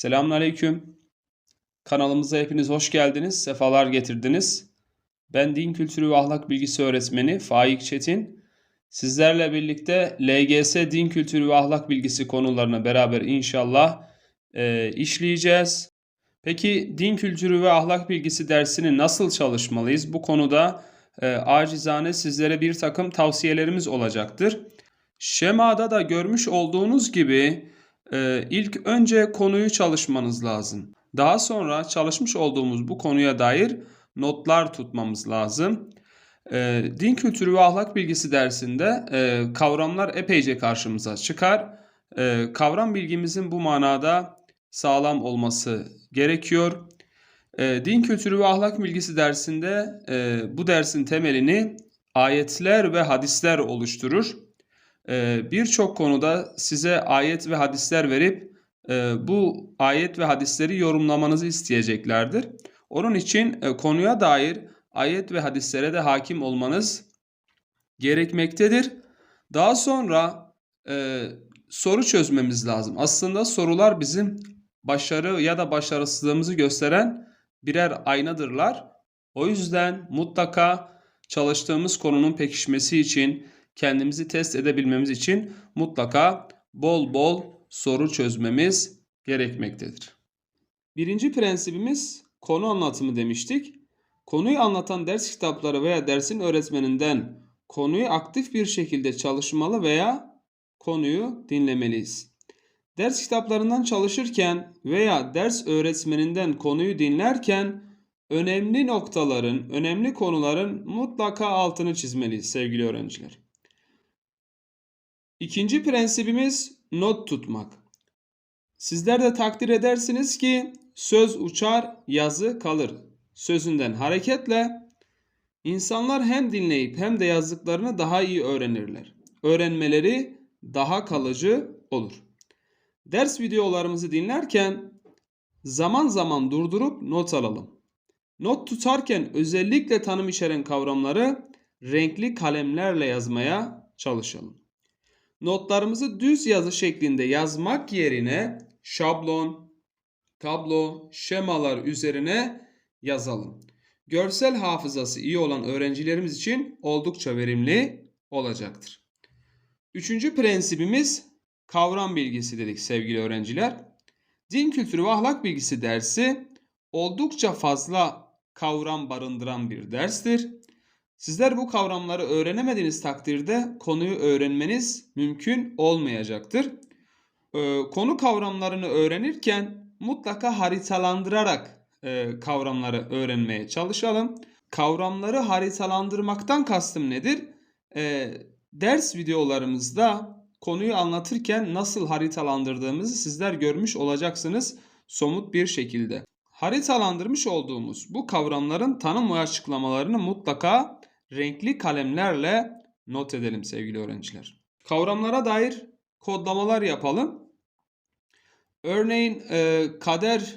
Selamünaleyküm. Kanalımıza hepiniz hoş geldiniz, sefalar getirdiniz. Ben din kültürü ve ahlak bilgisi öğretmeni Faik Çetin. Sizlerle birlikte LGS din kültürü ve ahlak bilgisi konularını beraber inşallah e, işleyeceğiz. Peki din kültürü ve ahlak bilgisi dersini nasıl çalışmalıyız? Bu konuda e, acizane sizlere bir takım tavsiyelerimiz olacaktır. Şemada da görmüş olduğunuz gibi e, ilk önce konuyu çalışmanız lazım. Daha sonra çalışmış olduğumuz bu konuya dair notlar tutmamız lazım. E, din kültürü ve ahlak bilgisi dersinde e, kavramlar epeyce karşımıza çıkar. E, kavram bilgimizin bu manada sağlam olması gerekiyor. E, din kültürü ve ahlak bilgisi dersinde e, bu dersin temelini ayetler ve hadisler oluşturur. E, Birçok konuda size ayet ve hadisler verip e, bu ayet ve hadisleri yorumlamanızı isteyeceklerdir. Onun için e, konuya dair ayet ve hadislere de hakim olmanız gerekmektedir. Daha sonra e, soru çözmemiz lazım. Aslında sorular bizim başarı ya da başarısızlığımızı gösteren birer aynadırlar. O yüzden mutlaka çalıştığımız konunun pekişmesi için, kendimizi test edebilmemiz için mutlaka bol bol soru çözmemiz gerekmektedir. Birinci prensibimiz konu anlatımı demiştik. Konuyu anlatan ders kitapları veya dersin öğretmeninden konuyu aktif bir şekilde çalışmalı veya konuyu dinlemeliyiz. Ders kitaplarından çalışırken veya ders öğretmeninden konuyu dinlerken önemli noktaların, önemli konuların mutlaka altını çizmeliyiz sevgili öğrenciler. İkinci prensibimiz not tutmak. Sizler de takdir edersiniz ki söz uçar, yazı kalır. Sözünden hareketle insanlar hem dinleyip hem de yazdıklarını daha iyi öğrenirler. Öğrenmeleri daha kalıcı olur. Ders videolarımızı dinlerken zaman zaman durdurup not alalım. Not tutarken özellikle tanım içeren kavramları renkli kalemlerle yazmaya çalışalım. Notlarımızı düz yazı şeklinde yazmak yerine şablon, tablo, şemalar üzerine yazalım. Görsel hafızası iyi olan öğrencilerimiz için oldukça verimli olacaktır. Üçüncü prensibimiz kavram bilgisi dedik sevgili öğrenciler. Din kültürü ve ahlak bilgisi dersi oldukça fazla kavram barındıran bir derstir. Sizler bu kavramları öğrenemediğiniz takdirde konuyu öğrenmeniz mümkün olmayacaktır. Ee, konu kavramlarını öğrenirken mutlaka haritalandırarak e, kavramları öğrenmeye çalışalım. Kavramları haritalandırmaktan kastım nedir? E, ders videolarımızda konuyu anlatırken nasıl haritalandırdığımızı sizler görmüş olacaksınız somut bir şekilde. Haritalandırmış olduğumuz bu kavramların tanım ve açıklamalarını mutlaka renkli kalemlerle not edelim sevgili öğrenciler. Kavramlara dair kodlamalar yapalım. Örneğin e, kader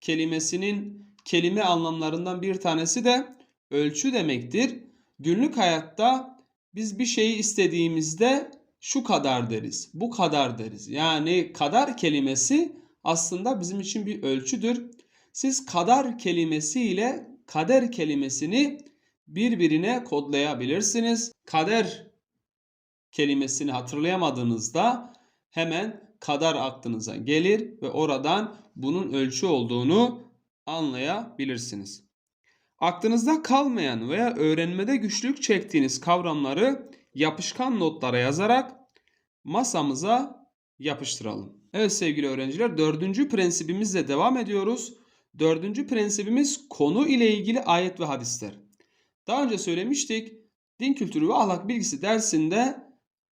kelimesinin kelime anlamlarından bir tanesi de ölçü demektir. Günlük hayatta biz bir şeyi istediğimizde şu kadar deriz, bu kadar deriz. Yani kadar kelimesi aslında bizim için bir ölçüdür. Siz kadar kelimesi ile kader kelimesini birbirine kodlayabilirsiniz. Kader kelimesini hatırlayamadığınızda hemen kadar aklınıza gelir ve oradan bunun ölçü olduğunu anlayabilirsiniz. Aklınızda kalmayan veya öğrenmede güçlük çektiğiniz kavramları yapışkan notlara yazarak masamıza yapıştıralım. Evet sevgili öğrenciler dördüncü prensibimizle devam ediyoruz. Dördüncü prensibimiz konu ile ilgili ayet ve hadisler. Daha önce söylemiştik. Din kültürü ve ahlak bilgisi dersinde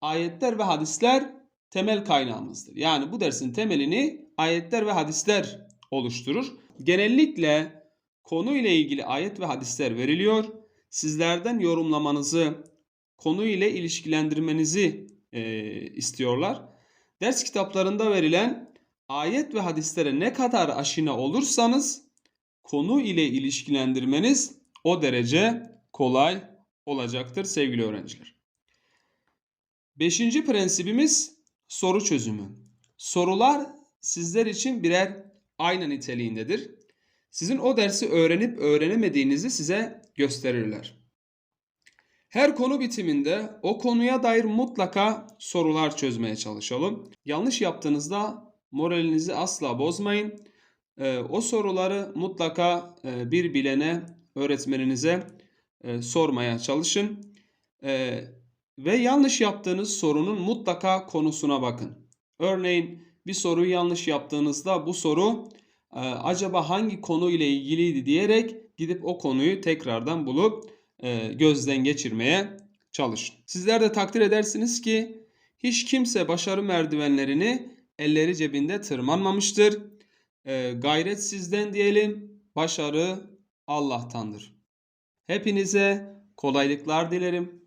ayetler ve hadisler temel kaynağımızdır. Yani bu dersin temelini ayetler ve hadisler oluşturur. Genellikle konu ile ilgili ayet ve hadisler veriliyor. Sizlerden yorumlamanızı, konu ile ilişkilendirmenizi e, istiyorlar. Ders kitaplarında verilen ayet ve hadislere ne kadar aşina olursanız konu ile ilişkilendirmeniz o derece kolay olacaktır sevgili öğrenciler. Beşinci prensibimiz soru çözümü. Sorular sizler için birer ayna niteliğindedir. Sizin o dersi öğrenip öğrenemediğinizi size gösterirler. Her konu bitiminde o konuya dair mutlaka sorular çözmeye çalışalım. Yanlış yaptığınızda moralinizi asla bozmayın. Ee, o soruları mutlaka e, bir bilene, öğretmeninize e, sormaya çalışın. Ee, ve yanlış yaptığınız sorunun mutlaka konusuna bakın. Örneğin bir soruyu yanlış yaptığınızda bu soru e, acaba hangi konu ile ilgiliydi diyerek gidip o konuyu tekrardan bulup e, gözden geçirmeye çalışın. Sizler de takdir edersiniz ki hiç kimse başarı merdivenlerini elleri cebinde tırmanmamıştır. E, gayret sizden diyelim, başarı Allah'tandır. Hepinize kolaylıklar dilerim.